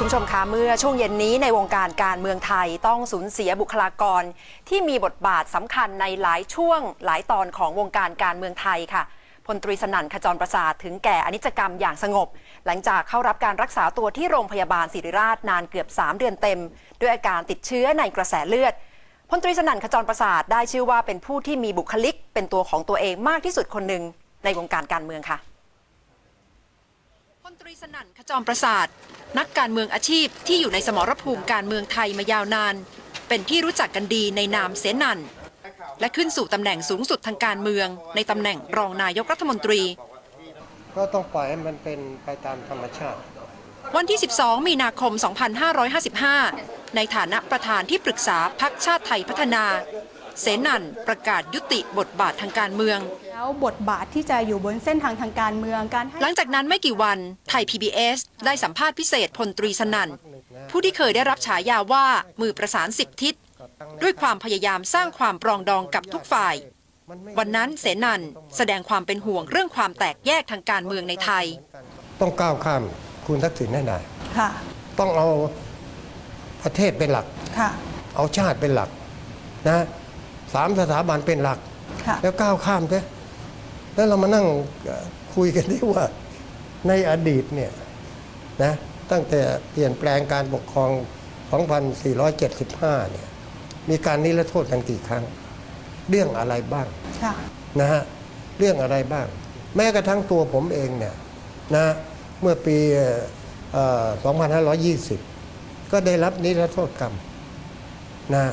คุณผู้ชมคะเมื่อช่วงเย็นนี้ในวงการการเมืองไทยต้องสูญเสียบุคลากร ที่มีบทบาทสำคัญในหลายช่วงหลายตอนของวงการการเมืองไทยค่ะพลตรีสนั่นขจรประสาทถึงแก่อนิจกรรมอย่างสงบ หลังจากเข้ารับการรักษาตัวที่โรงพยาบาลศิริราชนานเกือบ 3 เดือนเต็ม ด้วยอาการติดเชื้อในกระแสเลือดพลตรีสนั่นขจรประสาทได้ชื่อว่าเป็นผู้ที่มีบุคลิก เป็นตัวของตัวเองมากที่สุดคนหนึ่งในวงการการเมืองค่ะ พลตรีสนั่นขจรประสาท นักการเมืองอาชีพที่อยู่ในสมรภูมิการเมืองไทยมายาวนาน เป็นที่รู้จักกันดีในนามเสนันและขึ้นสู่ตำแหน่งสูงสุดทางการเมือง ในตำแหน่งรองนายกรัฐมนตรี ก็ต้องปล่อยให้มันเป็นไปตามธรรมชาติ วันที่ 12 มีนาคม 2555 ในฐานะประธานที่ปรึกษาพักชาติไทยพัฒนา เสนันประกาศยุติบทบาททางการเมือง แล้วบทบาทที่จะอยู่บนเส้นทางทางการเมืองการให้หลังจากนั้นไม่กี่วันไทย PBS ได้สัมภาษณ์พิเศษพลตรีสนั่น ผู้ที่เคยได้รับฉายาว่ามือประสานสิบทิศ ด้วยความพยายามสร้างความปรองดองกับทุกฝ่าย วันนั้นเสนันแสดงความเป็นห่วงเรื่องความแตกแยกทางการเมืองในไทย ต้องก้าวข้ามคุณทักษิณให้ได้ค่ะต้องเอาประเทศเป็นหลักค่ะเอาชาติเป็นหลักนะสามสถาบันเป็นหลักค่ะแล้วก้าวข้ามใช่ แล้วเรามานั่งเอ่อคุยกันที่ว่าในอดีตเนี่ยนะตั้งแต่เปลี่ยนแปลงการปกครอง 2475 เนี่ยมีการนิรโทษกันกี่ครั้ง เรื่องอะไรบ้างค่ะนะฮะเรื่องอะไรบ้าง แม้กระทั่งตัวผมเองเนี่ยนะเมื่อปีเอ่อ2520 ก็ได้รับนิรโทษกรรมนะ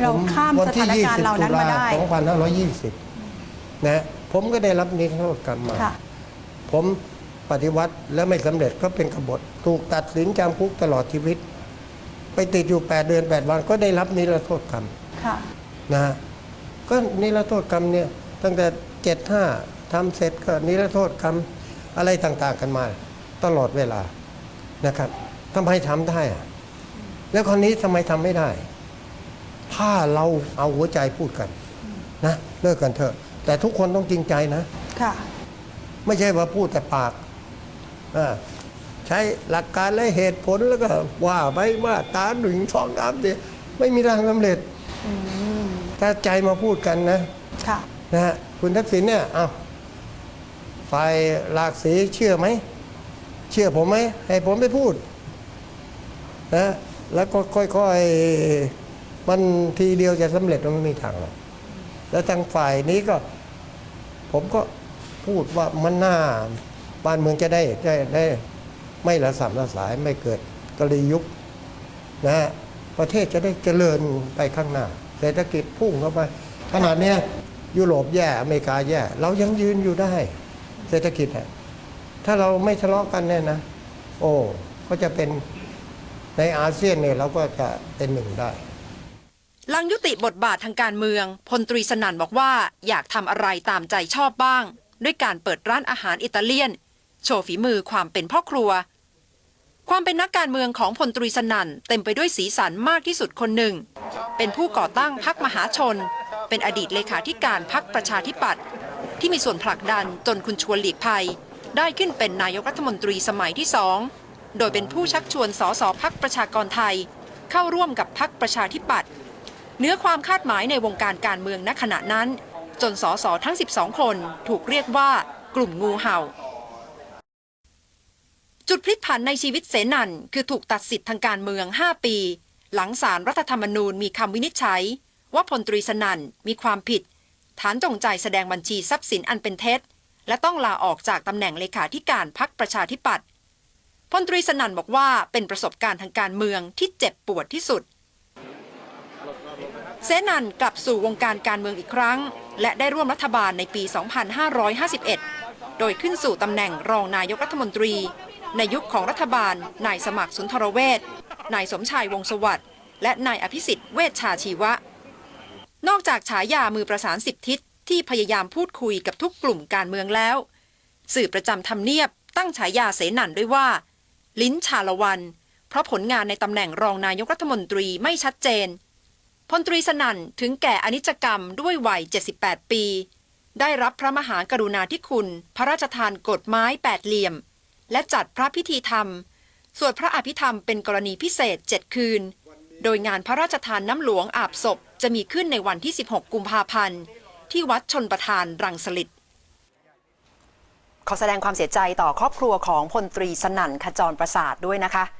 เราผมข้ามวันสที่ถานการณ์เหล่านั้นมาได้20ตุลา2520 นะ ผมก็ได้รับนิรโทษกรรมมา ค่ะผมปฏิวัติและไม่สำเร็จก็เป็นกบฏถูกตัดสินจำคุกตลอดชีวิต ไปติดอยู่ 8 เดือน 8 วันก็ได้รับนิรโทษกรรมค่ะ นะฮะก็นิรโทษกรรมเนี่ยตั้งแต่เจ็ดห้าทำเสร็จก็นิรโทษกรรมอะไรต่างๆกันมา ตลอดเวลานะครับทำไมทำได้อะแล้วคนนี้ทำไมทำไม่ได้ ถ้าเราเอาหัวใจพูดกัน นะเลิกกันเถอะ แต่ทุกคนต้องจริงใจนะ ค่ะ ไม่ใช่ว่าพูดแต่ปากอ่าใช้หลักการและเหตุผลแล้วก็ว่าไปว่าตาหนึ่งสองสามสี่ไม่มีทางสำเร็จ อืม ถ้าใจมาพูดกันนะ ค่ะ นะฮะคุณทักษิณเนี่ยเอาฝ่ายหลากสีเชื่อไหม เชื่อผมไหม ให้ผมไปพูดนะแล้วก็ค่อยๆ มันทีเดียวจะสำเร็จมันไม่มีทางหรอก แล้วทางฝ่ายนี้ก็ผมก็พูดว่ามันน่าบ้านเมืองจะได้ได้ได้ไม่ละสามละสายไม่เกิดกลียุคนะฮะประเทศจะได้เจริญไปข้างหน้า เศรษฐกิจพุ่งเข้าไปขนาดนี้ยุโรปแย่อเมริกาแย่ เรายังยืนอยู่ได้ เศรษฐกิจถ้าเราไม่ทะเลาะกันเนี่ยนะ โอ้ก็จะเป็นในอาเซียนเนี่ยเราก็จะเป็นหนึ่งได้ หลังยุติบทบาททางการเมืองพลตรีสนั่นบอกว่าอยากทำอะไรตามใจชอบบ้าง ด้วยการเปิดร้านอาหารอิตาเลียน โชว์ฝีมือความเป็นพ่อครัว ความเป็นนักการเมืองของพลตรีสนั่นเต็มไปด้วยสีสันมากที่สุดคนหนึ่ง เป็นผู้ก่อตั้งพักมหาชน เป็นอดีตเลขาธิการพักประชาธิปัตย์ที่มีส่วนผลักดันจนคุณชวนหลีกภัย ได้ขึ้นเป็นนายกรัฐมนตรีสมัยที่สองโดยเป็นผู้ชักชวนสสพักประชากรไทย เข้าร่วมกับพักประชาธิปัตย์ เนื้อความคาดหมายในวงการการเมืองณขณะนั้น จนสสทั้ง 12 คนถูกเรียกว่ากลุ่มงูเห่า จุดพลิกผันในชีวิตเสนันคือถูกตัดสิทธิ์ทางการเมือง 5 ปี หลังสารรัฐธรรมนูญมีคำวินิจฉัย ว่าพลตรีสนันมีความผิด ฐานจงใจแสดงบัญชีทรัพย์สินอันเป็นเท็จ และต้องลาออกจากตำแหน่งเลขาธิการพักประชาธิปัตย์พลตรีสนันบอกว่าเป็นประสบการณ์ทางการเมืองที่เจ็บปวดที่สุด เสนันกลับสู่วงการการเมืองอีกครั้ง และได้ร่วมรัฐบาลในปี 2551 โดยขึ้นสู่ตำแหน่งรองนายกรัฐมนตรี ในยุคของรัฐบาล นายสมัครสุนทรเวชนายสมชายวงสวัสดิ์และนายอภิสิทธิ์เวชชาชีวะ นอกจากฉายามือประสานสิบทิศที่พยายามพูดคุยกับทุกกลุ่มการเมืองแล้ว สื่อประจำทำเนียบตั้งฉายาเสนันด้วยว่า ลิ้นชาละวัน เพราะผลงานในตำแหน่งรองนายกรัฐมนตรีไม่ชัดเจน พลตรีสนั่นถึงแก่อนิจกรรมด้วยวัย 78 ปี ได้รับพระมหากรุณาธิคุณ พระราชทานกฎไม้แปดเหลี่ยม และจัดพระพิธีธรรม สวดพระอภิธรรมเป็นกรณีพิเศษ 7 คืน โดยงานพระราชทานน้ำหลวงอาบศพจะมีขึ้นในวันที่ 16 กุมภาพันธ์ ที่วัดชนประทานรังสลิดขอแสดงความเสียใจต่อครอบครัวของพลตรีสนั่นขจรประสาทด้วยนะคะ